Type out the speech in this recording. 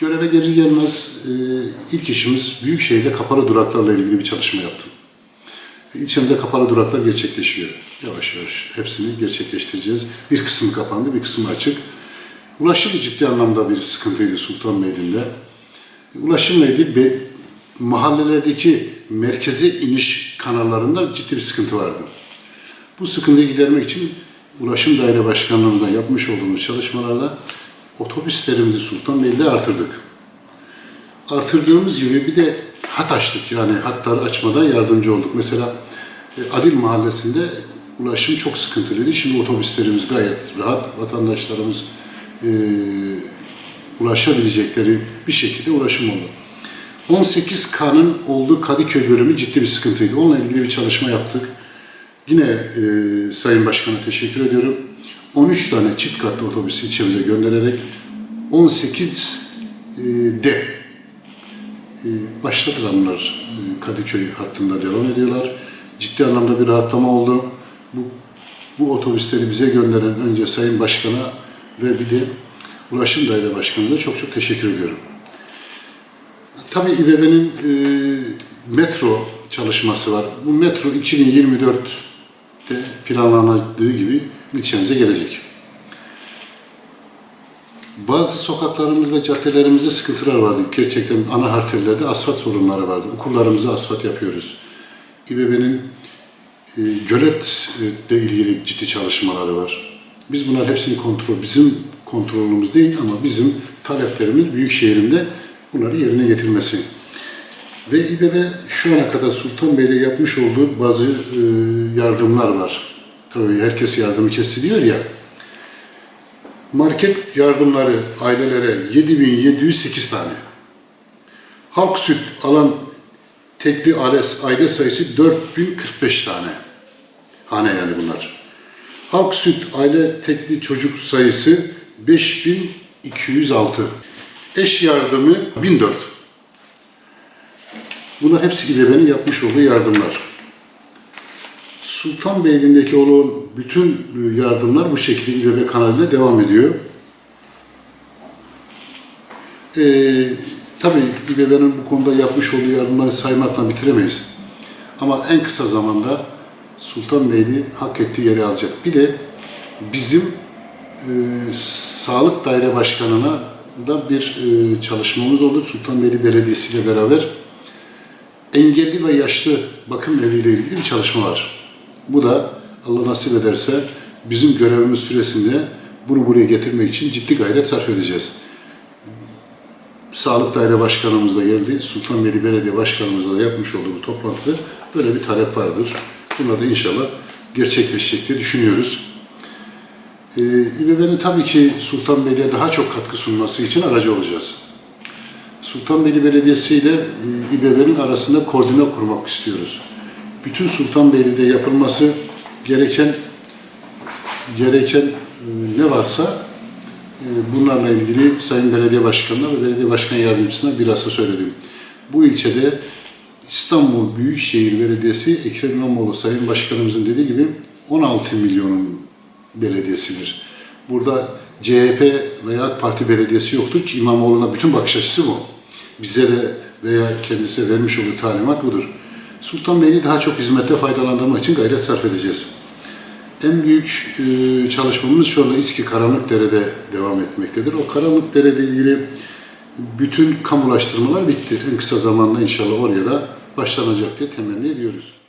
Göreve gelir gelmez e, ilk işimiz Büyükşehir'de kapalı duraklarla ilgili bir çalışma yaptım. İlçemde kapalı duraklar gerçekleşiyor. Yavaş yavaş hepsini gerçekleştireceğiz. Bir kısmı kapandı, bir kısmı açık. Ulaşım ciddi anlamda bir sıkıntıydı Sultanbeyli'nde. Ulaşımla ilgili mahallelerdeki merkeze iniş kanallarında ciddi bir sıkıntı vardı. Bu sıkıntıyı gidermek için Ulaşım Daire Başkanlığı'nda yapmış olduğumuz çalışmalarda otobüslerimizi Sultanbeyli'de artırdık. Artırdığımız gibi bir de hat açtık yani hatları açmada yardımcı olduk. Mesela e, Adil Mahallesi'nde ulaşım çok sıkıntılıydı. Şimdi otobüslerimiz gayet rahat. Vatandaşlarımız e, ulaşabilecekleri bir şekilde ulaşım oldu. 18K'nın olduğu Kadıköy bölümü ciddi bir sıkıntıydı. Onunla ilgili bir çalışma yaptık. Yine e, Sayın Başkan'a teşekkür ediyorum. 13 tane çift katlı otobüs ilçemize göndererek 18 e, de e, başladılar bunlar. E, Kadıköy hattında devam ediyorlar. Ciddi anlamda bir rahatlama oldu. Bu, bu otobüsleri bize gönderen önce Sayın Başkan'a ve bir de Ulaşım Daire Başkanı'na çok çok teşekkür ediyorum. Tabii İBB'nin e, metro çalışması var. Bu metro 2024'te planlandığı gibi ilçemize gelecek. Bazı sokaklarımız ve caddelerimizde sıkıntılar vardı. Gerçekten ana arterlerde asfalt sorunları vardı. Okullarımıza asfalt yapıyoruz. İBB'nin e, göletle ilgili ciddi çalışmaları var. Biz bunlar hepsini kontrol, bizim kontrolümüz değil ama bizim taleplerimiz büyük şehrimde bunları yerine getirmesi. Ve İBB şu ana kadar Sultanbeyli'de yapmış olduğu bazı e, yardımlar var. Tabii herkes yardımı kesti diyor ya. Market yardımları ailelere 7708 tane. Halk süt alan tekli aile, aile sayısı 4045 tane. Hane yani bunlar. Halk süt aile tekli çocuk sayısı 5206. Eş yardımı 1004. Bunlar hepsi İBB'nin yapmış olduğu yardımlar. Sultanbeyli'ndeki olan bütün yardımlar bu şekilde İBB kanalıyla devam ediyor. Ee, tabii İBB'nin bu konuda yapmış olduğu yardımları saymakla bitiremeyiz. Ama en kısa zamanda Sultanbeyli hak ettiği yeri alacak. Bir de bizim e, Sağlık Daire Başkanı'na da bir e, çalışmamız oldu. Sultanbeyli Belediyesi ile beraber engelli ve yaşlı bakım eviyle ilgili bir çalışma var. Bu da Allah nasip ederse bizim görevimiz süresinde bunu buraya getirmek için ciddi gayret sarf edeceğiz. Sağlık Daire Başkanımız da geldi. Sultanbeyli Belediye Başkanımızla da yapmış olduğu toplantıda böyle bir talep vardır. Bunlar da inşallah gerçekleşecek diye düşünüyoruz. Ee, İBB'nin tabii ki Sultanbeyli'ye daha çok katkı sunması için aracı olacağız. Sultanbeyli Belediyesi ile e, İBB'nin arasında koordine kurmak istiyoruz. Bütün Sultanbeyli'de yapılması gereken gereken e, ne varsa e, bunlarla ilgili Sayın Belediye Başkanı'na ve Belediye Başkan Yardımcısına bilhassa söyledim. Bu ilçede İstanbul Büyükşehir Belediyesi Ekrem İmamoğlu Sayın Başkanımızın dediği gibi 16 milyonun belediyesidir. Burada CHP veya AK Parti belediyesi yoktur ki İmamoğlu'na bütün bakış açısı bu. Bize de veya kendisine vermiş olduğu talimat budur. Sultanbeyli daha çok hizmete faydalandırmak için gayret sarf edeceğiz. En büyük e, çalışmamız şu anda İSKİ Karanlıkdere'de devam etmektedir. O Karanlıkdere ile ilgili bütün kamulaştırmalar bitti. En kısa zamanda inşallah oraya da başlanacak diye temenni ediyoruz.